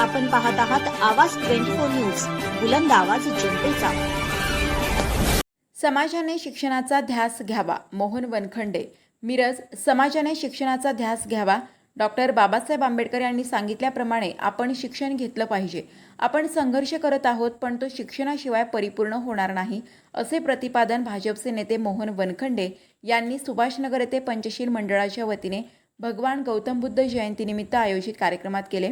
आपण पाहत आहात आवाज ट्वेंटी फोर न्यूज बुलंद आवाज जनतेचा. समाजाने शिक्षणाचा ध्यास घ्यावा मोहन वनखंडे. मिरज समाजाने शिक्षणाचा ध्यास घ्यावा. डॉक्टर बाबासाहेब आंबेडकर यांनी सांगितल्याप्रमाणे आपण शिक्षण घेतलं पाहिजे. आपण संघर्ष करत आहोत पण तो शिक्षणाशिवाय परिपूर्ण होणार नाही असे प्रतिपादन भाजपचे नेते मोहन वनखंडे यांनी सुभाषनगर येथे पंचशील मंडळाच्या वतीने भगवान गौतम बुद्ध जयंतीनिमित्त आयोजित कार्यक्रमात केले.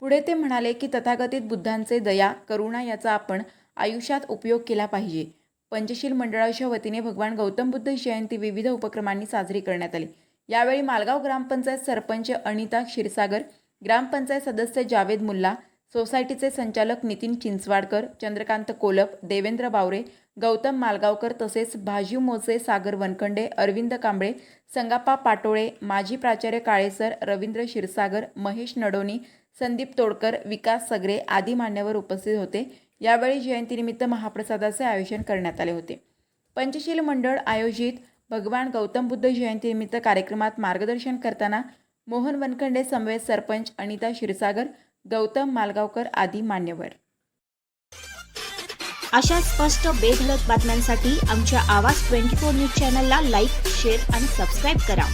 पुढे ते म्हणाले की तथागतित बुद्धांचे दया करुणा याचा आपण आयुष्यात उपयोग केला पाहिजे. पंचशील मंडळाच्या वतीने भगवान गौतम बुद्ध जयंती विविध उपक्रमांनी साजरी करण्यात आली. यावेळी मालगाव ग्रामपंचायत सरपंच अनिता क्षीरसागर ग्रामपंचायत सदस्य जावेद मुल्ला सोसायटीचे संचालक नितीन चिंचवाडकर चंद्रकांत कोलप देवेंद्र बावरे गौतम मालगावकर तसेच भाजीव मोजे सागर वनखंडे अरविंद कांबळे संगाप्पा पाटोळे माजी प्राचार्य काळेसर रवींद्र क्षीरसागर महेश नडोनी संदीप तोडकर विकास सगरे आदी मान्यवर उपस्थित होते. यावेळी जयंतीनिमित्त महाप्रसादाचे आयोजन करण्यात आले होते. पंचशील मंडळ आयोजित भगवान गौतम बुद्ध जयंतीनिमित्त कार्यक्रमात मार्गदर्शन करताना मोहन वनखंडे समवेत सरपंच अनिता क्षीरसागर गौतम मालगावकर आदी मान्यवर. अशा स्पष्ट बेधडक बातम्यांसाठी आमच्या आवाज ट्वेंटी फोर न्यूज चॅनलला लाईक शेअर आणि सबस्क्राईब करा.